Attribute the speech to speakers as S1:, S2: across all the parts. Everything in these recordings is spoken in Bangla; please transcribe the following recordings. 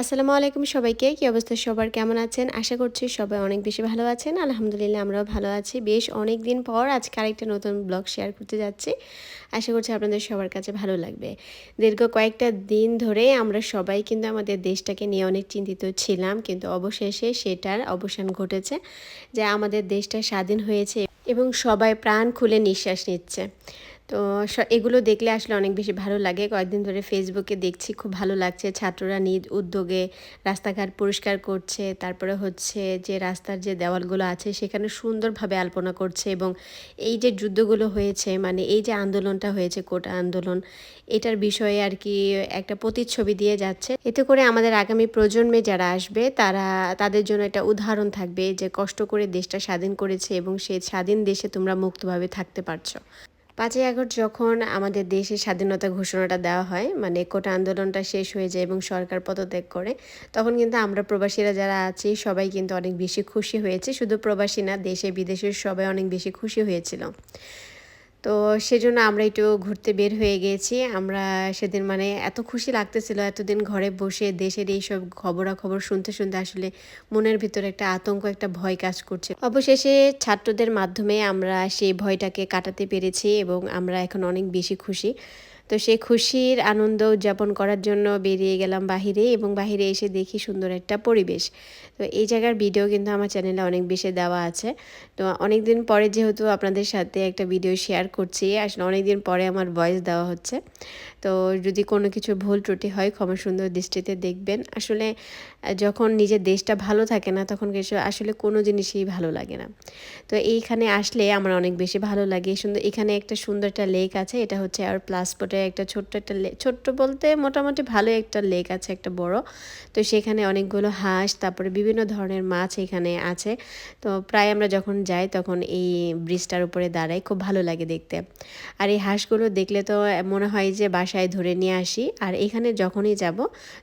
S1: আসসালামু আলাইকুম সবাইকে। কি অবস্থা? সবার কেমন আছেন? আশা করছি সবাই অনেক বেশি ভালো আছেন। আলহামদুলিল্লাহ আমরাও ভালো আছি। বেশ অনেক দিন পর আজকে আরেকটা নতুন ব্লগ শেয়ার করতে যাচ্ছি। আশা করছি আপনাদের সবার কাছে ভালো লাগবে। দীর্ঘ কয়েকটা দিন ধরে আমরা সবাই কিন্তু আমাদের দেশটাকে নিয়ে অনেক চিন্তিত ছিলাম, কিন্তু অবশেষে সেটার অবসান ঘটেছে যে আমাদের দেশটা স্বাধীন হয়েছে এবং সবাই প্রাণ খুলে নিঃশ্বাস নিচ্ছে। তো এগুলো দেখলে আসলে অনেক বেশি ভালো লাগে। কয়েকদিন ধরে ফেসবুকে দেখছি, খুব ভালো লাগছে। ছাত্ররা নিজ উদ্যোগে রাস্তাঘাট পরিষ্কার করছে। তারপরে হচ্ছে যে রাস্তার যে দেওয়ালগুলো আছে, সেখানে সুন্দরভাবে আলপনা করছে এবং এই যে যুদ্ধগুলো হয়েছে মানে এই যে আন্দোলনটা হয়েছে, কোটা আন্দোলন, এটার বিষয়ে আর কি একটা প্রতিচ্ছবি দিয়ে যাচ্ছে। এতে করে আমাদের আগামী প্রজন্মে যারা আসবে, তারা, তাদের জন্য একটা উদাহরণ থাকবে যে কষ্ট করে দেশটা স্বাধীন করেছে এবং সেই স্বাধীন দেশে তোমরা মুক্তভাবে থাকতে পারছ। পাঁচই আগস্ট যখন আমাদের দেশে স্বাধীনতা ঘোষণাটা দেওয়া হয় মানে কোটা আন্দোলনটা শেষ হয়ে যায় এবং সরকার পদত্যাগ করে, তখন কিন্তু আমরা প্রবাসীরা যারা আছি সবাই কিন্তু অনেক বেশি খুশি হয়েছে। শুধু প্রবাসী না, দেশে বিদেশের সবাই অনেক বেশি খুশি হয়েছিল। তো সেজন্য আমরা একটু ঘুরতে বের হয়ে গিয়েছি আমরা সেদিন মানে এত খুশি লাগতেছিল এতদিন ঘরে বসে দেশের এই এইসব খবরাখবর শুনতে শুনতে আসলে মনের ভিতরে একটা আতঙ্ক, একটা ভয় কাজ করছে। অবশেষে ছাত্রদের মাধ্যমে আমরা সেই ভয়টাকে কাটাতে পেরেছি এবং আমরা এখন অনেক বেশি খুশি। তো সেই খুশির আনন্দ উদযাপন করার জন্য বেরিয়ে গেলাম বাহিরে এবং বাহিরে এসে দেখি সুন্দর একটা পরিবেশ। তো এই জায়গার ভিডিও কিন্তু আমার চ্যানেলে অনেক বেশি দেওয়া আছে। তো অনেক দিন পরে যেহেতু আপনাদের সাথে একটা ভিডিও শেয়ার করছি আসলে অনেক দিন পরে আমার ভয়েস দেওয়া হচ্ছে। তো যদি কোনো কিছু ভুল ত্রুটি হয়, ক্ষমা সুন্দর দৃষ্টিতে দেখবেন। আসলে যখন নিজের দেশটা ভালো থাকে না, তখন কিছু আসলে কোনো জিনিসই ভালো লাগে না। তো এইখানে আসলে আমার অনেক বেশি ভালো লাগে। সুন্দর এখানে একটা সুন্দর একটা লেক আছে, এটা হচ্ছে আর প্লাসপোর্টে একটা ছোট্ট একটা ছোট্ট বলতে মোটামুটি ভালো একটা লেক আছে, একটা বড়। তো সেখানে অনেকগুলো হাঁস, তারপরে বিভিন্ন ধরনের মাছ এখানে আছে। তো প্রায় আমরা যখন যাই তখন এই ব্রিজটার উপরে দাঁড়াই, খুব ভালো লাগে দেখতে। আর এই হাঁসগুলো দেখলে তো মনে হয় যে বাসায় ধরে নিয়ে আসি। আর এখানে যখনই যাব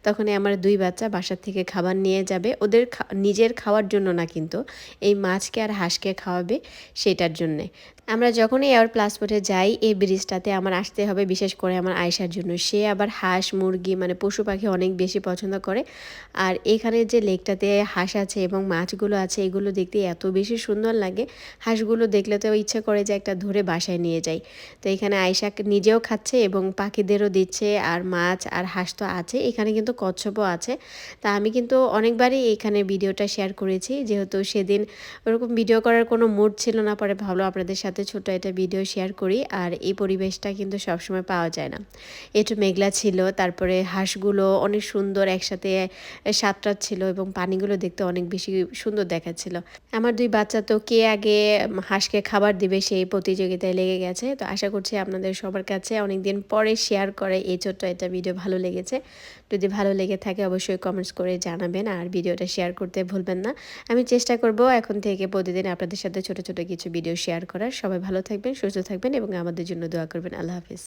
S1: তখনই আমার দুই বাচ্চা বাসার থেকে খাবার নিয়ে যাবে। ওদের নিজের খাওয়ার জন্য না কিন্তু, এই মাছকে আর হাঁসকে খাওয়াবে সেটার জন্যে। আমরা যখনই এয়ার প্লাসপোর্টে যাই এই ব্রিজটাতে আমার আসতে হবে বিশেষ করে আমার আয়সার জন্য। সে আবার হাঁস, মুরগি মানে পশু পাখি অনেক বেশি পছন্দ করে। আর এখানে যে লেকটাতে হাঁস আছে এবং মাছগুলো আছে, এগুলো দেখতে এত বেশি সুন্দর লাগে। হাঁসগুলো দেখলে তো ইচ্ছে করে যে একটা ধরে বাসায় নিয়ে যাই। তো এখানে আয়সা নিজেও খাচ্ছে এবং পাখিদেরও দিচ্ছে, আর মাছ আর হাঁস তো আছে। এখানে কিন্তু কচ্ছপও আছে। তা আমি কিন্তু অনেকবারই এখানে ভিডিওটা শেয়ার করেছি। যেহেতু সেদিন ওরকম ভিডিও করার কোনো মুড ছিল না, পরে ভালো আপনাদের সাথে ছোট একটা ভিডিও শেয়ার করি। আর এই পরিবেশটা কিন্তু সবসময় পাওয়া যায়। না। একটু মেঘলা ছিল, তারপরে হাঁসগুলো অনেক সুন্দর একসাথে সাতটা ছিল এবং পানিগুলো দেখতে অনেক বেশি সুন্দর দেখাচ্ছিল। আমার দুই বাচ্চা তো কে আগে হাঁসকে খাবার দিবে সেই প্রতিযোগিতায় লেগে গেছে। তো আশা করছি আপনাদের সবার কাছে অনেকদিন পরে শেয়ার করে এই ছোট্ট একটা ভিডিও ভালো লেগেছে। যদি ভালো লেগে থাকে অবশ্যই কমেন্টস করে জানাবেন আর ভিডিওটা শেয়ার করতে ভুলবেন না। আমি চেষ্টা করব এখন থেকে প্রতিদিন আপনাদের সাথে ছোট ছোট কিছু ভিডিও শেয়ার করার। সবাই ভালো থাকবেন, সুস্থ থাকবেন এবং আমাদের জন্য দোয়া করবেন। আল্লাহ হাফিজ।